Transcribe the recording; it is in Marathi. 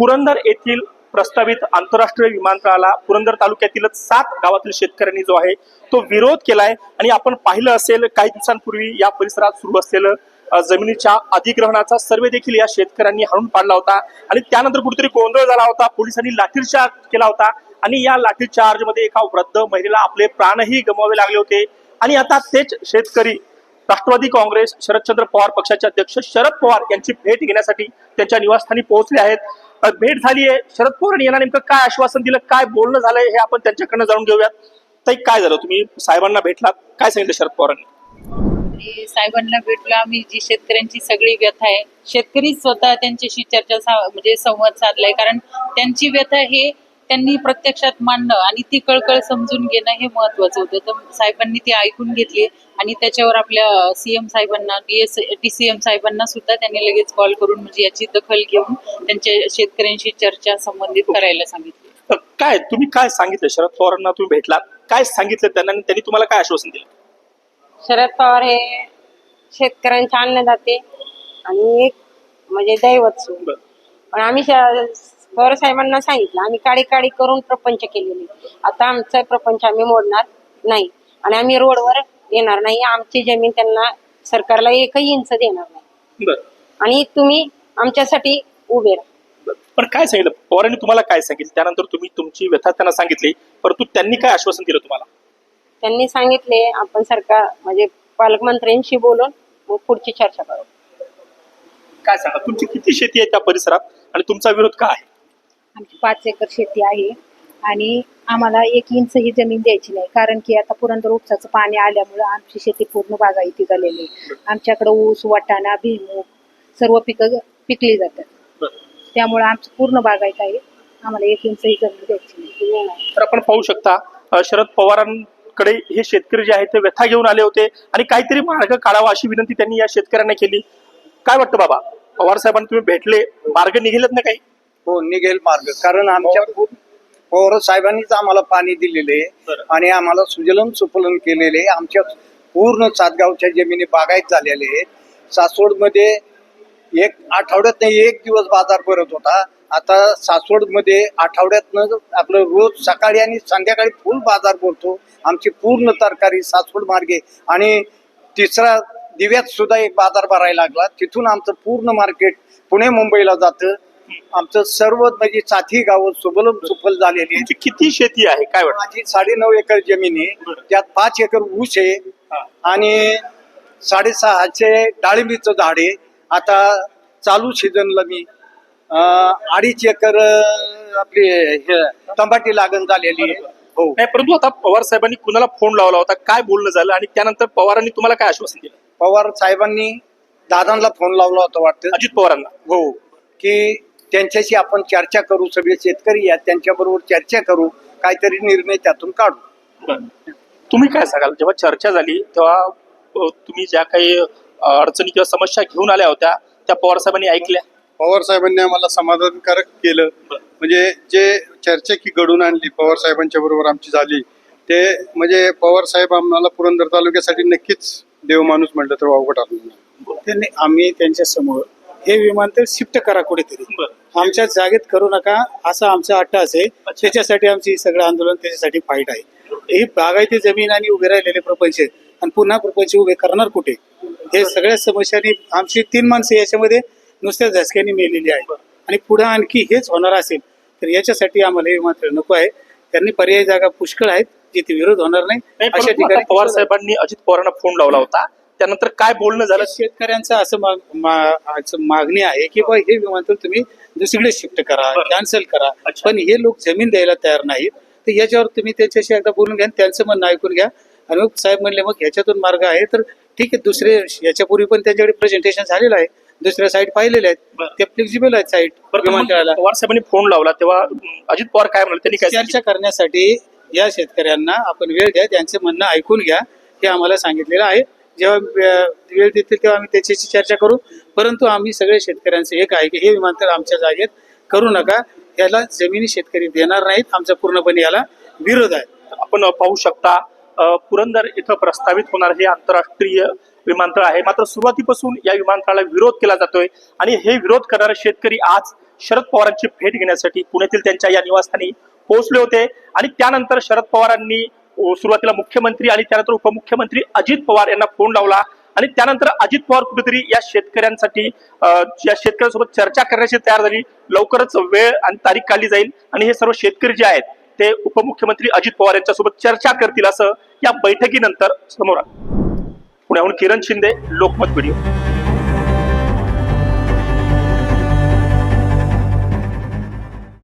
पुरंदर येथील प्रस्तावित आंतरराष्ट्रीय विमानतळाला पुरंदर तालुक्यातीलच सात गावातील शेतकऱ्यांनी जो आहे तो विरोध केलाय. आणि आपण पाहिलं असेल काही दिवसांपूर्वी या परिसरात सुरू असलेलं जमिनीच्या अधिग्रहणाचा सर्वे देखील या शेतकऱ्यांनी हाणून पाडला होता. आणि त्यानंतर कुठेतरी गोंधळ झाला होता. पोलिसांनी लाठीचार्ज केला होता. आणि या लाठीचार्जमध्ये एका वृद्ध महिलेला आपले प्राणही गमवावे लागले होते. आणि आता तेच शेतकरी राष्ट्रवादी काँग्रेस शरदचंद्र पवार पक्षाचे अध्यक्ष शरद पवार यांची भेट घेण्यासाठी त्यांच्या निवासस्थानी पोहोचले आहेत. भेट झाली आहे. शरद पवार यांना नेमकं काय आश्वासन दिलं काय बोलणं झालंय हे आपण त्यांच्याकडनं जाणून घेऊयात. ताई काय झालं? तुम्ही साहेबांना भेटलात. काय सांगितलं शरद पवारांनी? साहेबांना भेटलो. आम्ही जी शेतकऱ्यांची सगळी व्यथा आहे शेतकरी स्वतः त्यांच्याशी चर्चा सा- म्हणजे संवाद साधलाय. कारण त्यांची व्यथा हे त्यांनी प्रत्यक्षात मांडणं आणि ती कळकळ समजून घेणं हे महत्वाचं होतं. तर साहेबांनी ती ऐकून घेतली आणि त्याच्यावर आपल्या सीएम साहेबांना डीएस डीसीएम साहेबांना सुद्धा त्यांनी लगेच कॉल करून म्हणजे याची दखल घेऊन त्यांच्या शेतकऱ्यांशी चर्चा संबंधित करायला सांगितली. काय तुम्ही काय सांगितलं? शरद पवारांना तुम्ही भेटलात. काय सांगितलं त्यांना आणि त्यांनी तुम्हाला काय आश्वासन दिलं? शरद पवार हे शेतकऱ्यांचे अन्नदाते आणि एक म्हणजे दैवत. पण आम्ही पवार साहेबांना सांगितलं. आम्ही काडी काडी करून प्रपंच केलेले. आता आमचा प्रपंच आम्ही मोडणार नाही. आणि आम्ही रोडवर येणार नाही. आमची जमीन त्यांना सरकारला एकही इंच देणार नाही. बरं. आणि तुम्ही आमच्यासाठी उभे राहा. पण काय सांगितलं? पवारांनी तुम्हाला काय सांगितलं? त्यानंतर तुम्ही तुमची व्यथा त्यांना सांगितली. परंतु त्यांनी काय आश्वासन दिलं तुम्हाला? त्यांनी सांगितले आपण सरकार म्हणजे पालकमंत्र्यांशी बोलून मग पुढची चर्चा करू. काय सांगा? तुमची किती शेती आहे त्या परिसरात? आणि तुमचा विरोध काय आहे? आमची पाच एकर शेती आहे. आणि आम्हाला एक इंच ही जमीन द्यायची नाही. कारण की आता पुरंदर उपसाचं पाणी आल्यामुळं आमची शेती पूर्ण बागायती झालेली आहे. आमच्याकडे ऊस वाटाणा भुईमूग सर्व पिकं पिकली जातात. त्यामुळे आमचं पूर्ण बागायत आहे. आम्हाला एक इंच ही जमीन द्यायची नाही. तर आपण पाहू शकता शरद पवारांकडे हे शेतकरी जे आहेत ते व्यथा घेऊन आले होते आणि काहीतरी मार्ग काढावा अशी विनंती त्यांनी या शेतकऱ्यांना केली. काय वाटतं बाबा? पवार साहेबांना तुम्ही भेटले मार्ग निघेलत ना काही? हो निघेल मार्ग. कारण आमच्या पवार साहेबांनीच आम्हाला पाणी दिलेले. आणि आम्हाला सुजलन सुफलन केलेले. आमच्या पूर्ण सातगावच्या जमिनी बागायत झालेले. आहेत सासवडमध्ये एक आठवड्यात नाही एक दिवस बाजार भरत होता. आता सासवडमध्ये आठवड्यातनं आपलं रोज सकाळी आणि संध्याकाळी फुल बाजार भरतो. आमची पूर्ण तरकारी सासवड मार्गे. आणि तिसरा दिव्यात सुद्धा एक बाजार भरायला लागला. तिथून आमचं पूर्ण मार्केट पुणे मुंबईला जातं. आमचं सर्व म्हणजे साथी गावं सुबलम सुफल झालेली आहेत. तुमची किती शेती आहे? काय वाटतं? माझी साडेनऊ एकर जमीन आहे. बरं. त्यात पाच एकर ऊस आहे. हा. आणि साडेसहाशे डाळिंबीचं झाड आहे. आता चालू सीझनला मी अं, अडीच एकर अं, आपली हे, तंबाटी लागण झालेली आहे. हो. नाही परंतु आता पवार साहेबांनी कुणाला फोन लावला होता? काय बोलणं झालं? आणि त्यानंतर पवारांनी तुम्हाला काय आश्वासन दिलं? पवार साहेबांनी दादांना फोन लावला होता वाटतं. अजित पवारांना. हो की त्यांच्याशी आपण चर्चा करू सगळे शेतकरी आहेत त्यांच्याबरोबर चर्चा करू काहीतरी निर्णय त्यातून काढू. तुम्ही काय सांगाल? जेव्हा चर्चा झाली तेव्हा तुम्ही ज्या काही अडचणी किंवा समस्या घेऊन आल्या होत्या त्या पवार साहेबांनी ऐकल्या? पवार साहेबांनी आम्हाला समाधानकारक केलं. म्हणजे जे चर्चा की घडून आणली पवार साहेबांच्या बरोबर आमची झाली ते म्हणजे पवार साहेब आम्हाला पुरंदर तालुक्यासाठी नक्कीच देव माणूस म्हटलं तर वावगं टाकलं नाही. त्यांनी आम्ही त्यांच्यासमोर हे विमानतळ शिफ्ट करा कुठेतरी. आमच्या जागेत करू नका असं आमचा अट्टास आहे. त्याच्यासाठी आमची सगळं आंदोलन त्याच्यासाठी फाईट आहे. ही बागायती जमीन आणि उभे राहिलेले प्रपंच. आणि पुन्हा प्रपंच उभे करणार कुठे? हे सगळ्या समस्यांनी आमची तीन माणसं याच्यामध्ये नुसत्या झसक्याने मेलेली आहे आणि पुढे आणखी हेच होणार असेल तर याच्यासाठी आम्हाला हे विमानतळ नको आहे. त्यांनी पर्यायी जागा पुष्कळ आहेत जिथे विरोध होणार नाही. अशा ठिकाणी पवार साहेबांनी अजित पवारांना फोन लावला होता. त्यानंतर काय बोलणं झालं? शेतकऱ्यांचं असं मागणी आहे की बा हे विमानतळ तुम्ही दुसरीकडे शिफ्ट करा. कॅन्सल करा. पण हे लोक जमीन द्यायला तयार नाहीत. तर याच्यावर तुम्ही त्याच्याशी एकदा बोलून घ्या त्यांचं म्हणणं ऐकून घ्या. आणि मग साहेब म्हणले मग ह्याच्यातून मार्ग आहे. तर ठीक आहे दुसरे याच्यापूर्वी पण त्यांच्याकडे प्रेझेंटेशन झालेलं आहे. दुसऱ्या साईट पाहिलेल्या बरं. आहेत ते फ्लेक्झिबल आहेत साईट पवार साहेबांनी फोन लावला. तेव्हा अजित पवार काय म्हणले त्यांनी काय चर्चा करण्यासाठी या शेतकऱ्यांना आपण वेळ द्या त्यांचं म्हणणं ऐकून घ्या हे आम्हाला सांगितलेलं आहे. जेव्हा वे- वेळ देतील तेव्हा आम्ही त्याच्याशी चर्चा करू. परंतु आम्ही सगळे शेतकऱ्यांचं एक आहे की हे विमानतळ आमच्या जागेत करू नका. याला जमिनी शेतकरी देणार नाहीत. आमचा पूर्णपणे याला विरोध आहे. आपण पाहू शकता पुरंदर इथं प्रस्तावित होणार हे आंतरराष्ट्रीय विमानतळ आहे. मात्र सुरुवातीपासून या विमानतळाला विरोध केला जातोय आणि हे विरोध करणारे शेतकरी आज शरद पवारांची भेट घेण्यासाठी पुण्यातील त्यांच्या या निवासस्थानी पोहोचले होते. आणि त्यानंतर शरद पवारांनी सुरुवातीला मुख्यमंत्री आणि त्यानंतर उपमुख्यमंत्री अजित पवार यांना फोन लावला. आणि त्यानंतर अजित पवार कुठेतरी या शेतकऱ्यांसाठी या शेतकऱ्यांसोबत चर्चा करण्याची तयार झाली. लवकरच वेळ आणि तारीख काढली जाईल. आणि हे सर्व शेतकरी जे आहेत ते उपमुख्यमंत्री अजित पवार यांच्यासोबत चर्चा करतील असं या बैठकीनंतर समोर आलं. पुण्याहून किरण शिंदे लोकमत व्हिडिओ.